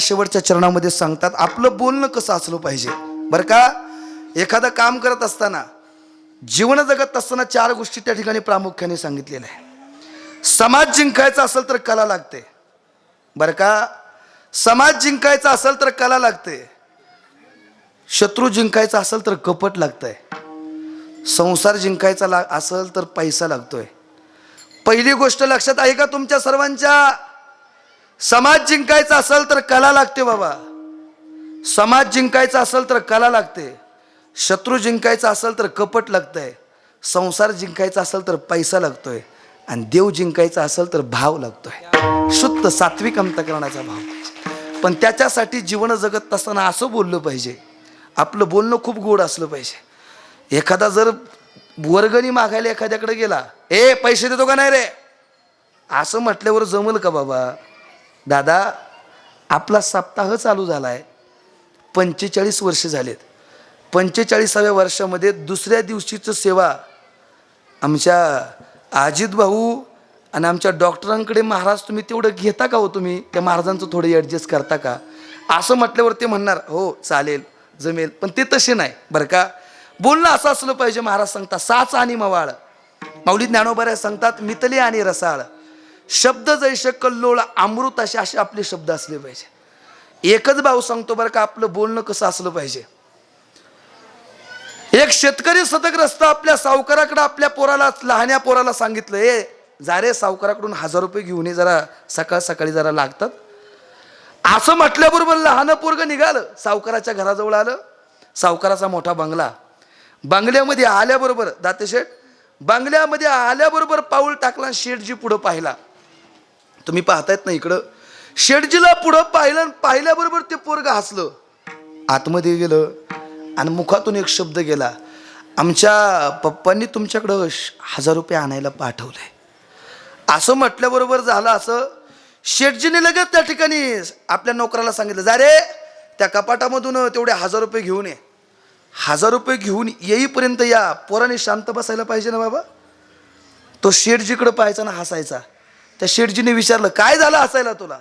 शेवटच्या चरणामध्ये सांगतात आपलं बोलणं कसं असलं पाहिजे? बरं का? एखादं काम करत असताना जीवन जगत असताना चार गोष्टी त्या ठिकाणी प्रामुख्याने सांगितलेल्या आहे समाज जिंकायचा असेल तर कला लागते. बरं का? समाज जिंकायचा असेल तर कला लागते. शत्रू जिंकायचा असेल तर कपट लागतंय. संसार जिंकायचा ला असेल तर पैसा लागतोय. पहिली गोष्ट लक्षात आहे का तुमच्या सर्वांच्या? समाज जिंकायचा असेल तर कला लागते बाबा. समाज जिंकायचा असेल तर कला लागते. शत्रू जिंकायचा असेल तर कपट लागतंय. संसार जिंकायचा असेल तर पैसा लागतोय. आणि देव जिंकायचा असेल तर भाव लागतोय. शुद्ध सात्विक अंतकरणाचा भाव. पण त्याच्यासाठी जीवन जगत असताना असं बोललं पाहिजे. आपलं बोलणं खूप गोड असलं पाहिजे. एखादा जर वर्गणी मागायला एखाद्याकडे गेला ए पैसे देतो का नाही रे? असं म्हटल्यावर जमल का बाबा? दादा आपला सप्ताह चालू झाला आहे पंचेचाळीस वर्ष झालेत. पंचेचाळीसाव्या वर्षामध्ये दुसऱ्या दिवशीचं सेवा आमच्या अजित भाऊ आणि आमच्या डॉक्टरांकडे महाराज तुम्ही तेवढं घेता का हो तुम्ही? त्या महाराजांचं थोडं ॲडजस्ट करता का? असं म्हटल्यावर ते म्हणणार हो चालेल जमेल. पण ते तसे नाही बरं का? बोलणं असं असलं पाहिजे महाराज सांगता साच आणि मवाळ. माऊली ज्ञानोबऱ्या सांगतात मितले आणि रसाळ. शब्द जैसे कल्लोळ अमृत असे असे आपले शब्द असले पाहिजे. एकच भाऊ सांगतो बरं का आपलं बोलणं कसं असलं पाहिजे. एक शेतकरी सतग्रस्त आपल्या सावकाराकडे आपल्या पोराला लहान्या पोराला सांगितलं ए जा रे सावकाराकडून हजार रुपये घेऊन ये जरा सकाळ सकाळी जरा लागतात. असं म्हटल्याबरोबर लहान पोरग निघालं सावकाराच्या घराजवळ आलं सावकाराचा मोठा बंगला. बंगल्यामध्ये आल्याबरोबर दातेशेठ बंगल्यामध्ये आल्याबरोबर पाऊल टाकला शेठजी पुढं पाहिला. तुम्ही पाहतायत ना इकडं. शेठजीला पुढं पाहिलं पाहिल्याबरोबर ते पोरग हसलं. आतमध्ये गेलं आणि मुखातून एक शब्द गेला. आमच्या पप्पांनी तुमच्याकडं श- हजार रुपये आणायला पाठवले. असं म्हटल्याबरोबर झालं असं. शेटजीने लगेच त्या ठिकाणी आपल्या नोकराला सांगितलं जा रे त्या कपाटामधून तेवढे हजार रुपये घेऊन ये. हजार रुपये घेऊन येईपर्यंत या पोराने शांत बसायला पाहिजे ना बाबा? तो शेठजीकडं पाहायचा ना हसायचा. त्या शेठजीने विचारलं काय झालं असायला तुला?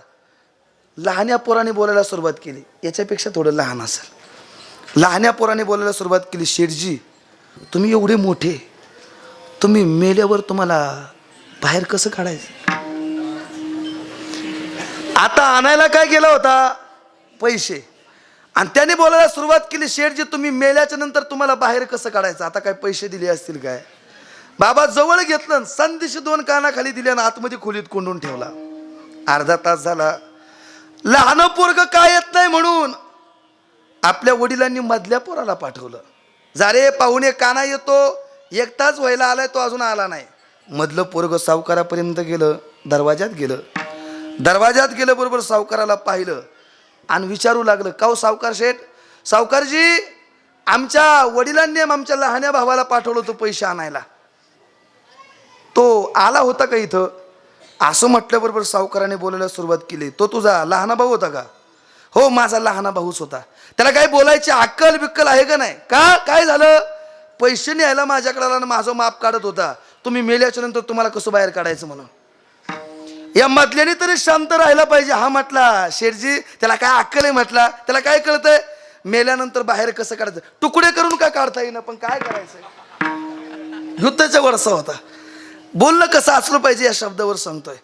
लहान्या पोराने बोलायला सुरुवात केली. याच्यापेक्षा थोडं लहान असेल. लहान्या पोराने बोलायला सुरुवात केली शेठजी तुम्ही एवढे मोठे. तुम्ही मेल्यावर तुम्हाला बाहेर कसं काढायचं? आता आणायला काय गेला होता? पैसे. आणि त्याने बोलायला सुरुवात केली शेठजी तुम्ही मेल्याच्या नंतर तुम्हाला बाहेर कसं काढायचं? आता काय पैसे दिले असतील काय? बाबा जवळ घेतलं संदेश दोन कानाखाली दिल्यानं आतमध्ये खोलीत कोंडून ठेवला. अर्धा तास झाला. लहान पोरग काय येत नाही म्हणून आपल्या वडिलांनी मधल्या पोराला पाठवलं. जारे पाहुणे काना येतो. एक तास व्हायला आलाय तो अजून आला नाही. मधलं पोरग सावकारापर्यंत गेलं दरवाजात गेलं. दरवाजात गेलं बरोबर सावकाराला पाहिलं आणि विचारू लागलं का हो सावकार शेठ? सावकारजी आमच्या वडिलांनी आमच्या लहान्या भावाला पाठवलं होतं पैसे आणायला. तो आला होता का इथं? असं म्हटल्याबरोबर सावकाराने बोलायला सुरुवात केली. तो तुझा लहाना भाऊ होता का? हो माझा लहाना भाऊच होता. त्याला काय बोलायची अक्कल बिक्कल आहे का नाही? का? काय झालं? पैसे न्यायला माझ्याकडे आला आणि माझं माप काढत होता. तुम्ही मेल्याच्या नंतर तुम्हाला कसं बाहेर काढायचं म्हणून? या मधल्याने तरी शांत राहायला पाहिजे हा म्हटला. शेठजी त्याला काय अक्कल आहे म्हटला? त्याला काय कळतंय? मेल्यानंतर बाहेर कसं काढायचं? तुकडे करून का काढता येईना? पण काय करायचं युद्धाचा वरसा होता. बोलणं कसं असलं पाहिजे या शब्दावर सांगतोय.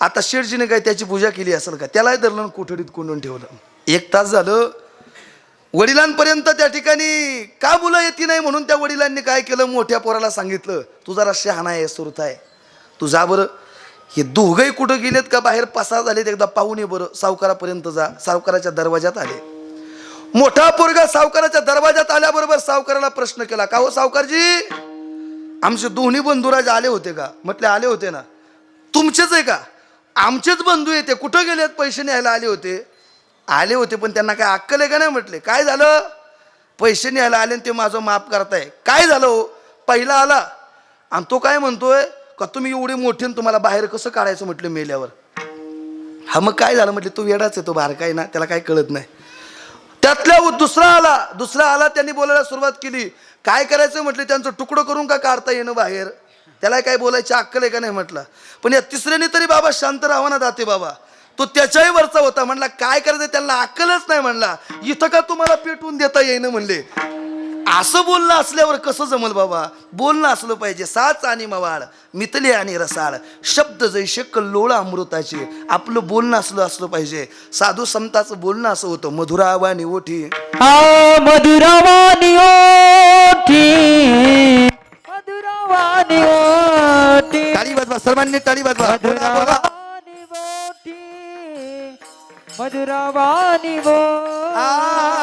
आता शेठजीने काय त्याची पूजा केली असेल का? त्यालाही धरलं कोठडीत कोंडून ठेवलं. एक तास झालं. वडिलांपर्यंत त्या ठिकाणी का मुलं येते नाही म्हणून त्या वडिलांनी काय केलं? मोठ्या पोराला सांगितलं तू जरा शहाणा आहे सुरत आहे. तू जा बरं. हे दोघंही कुठं गेलेत का? बाहेर पसार झालेत. एकदा पाहून ये बरं. सावकारापर्यंत जा. सावकाराच्या दरवाजात आले. मोठा पोरगा सावकाराच्या दरवाजात आल्याबरोबर सावकाराला प्रश्न केला का हो सावकारजी? आमचे दोन्ही बंधुराज आले होते का? म्हटले आले होते ना. तुमचेच आहे का? आमचेच बंधू येते. कुठं गेलेत? पैसे न्यायला आले होते. आले होते पण त्यांना काय अक्कल आहे का नाही म्हटले? काय झालं? पैसे न्यायला आले आणि ते माझं माफ करताय. काय झालं हो? पहिला आला. आणि तो काय म्हणतोय? का तुम्ही एवढी मोठी आणि तुम्हाला बाहेर कसं काढायचं म्हटलं मेल्यावर? हा मग काय झालं म्हटलं? तो वेडाच आहे तो बाहेर काय ना. त्याला काय कळत नाही. त्यातल्या दुसरा आला दुसरा आला त्यांनी बोलायला सुरुवात केली. काय करायचं म्हटलं त्यांचं तुकडं करून का काढता येणं बाहेर? त्याला काय बोलायची अक्कल आहे का नाही म्हटलं. पण या तिसऱ्याने तरी बाबा शांत राहा ना दाते बाबा. तो त्याच्याही वरचा होता. म्हणला काय करायचं? त्याला अक्कलच नाही म्हणला. इथं का तुम्हाला पेटवून देता येईन म्हणले? असं बोलणं असल्यावर कसं जमल बाबा? बोलणं असलं पाहिजे. साच आणि मवाळ मितले आणि रसाळ. शब्द जैसे कल्लोळ अमृताचे. आपलं बोलणं असलं असलं पाहिजे. साधू संताचं बोलणं असं होतं. मधुरावानी ओठी. आ मधुरवाणी ओठी. मधुरवाणी ओठी. टाळी वाजवा सर्वांनी टाळी वाजवा. बोला, बोला. मधुरवाणी ओठी. मधुरवाणी ओठी आ.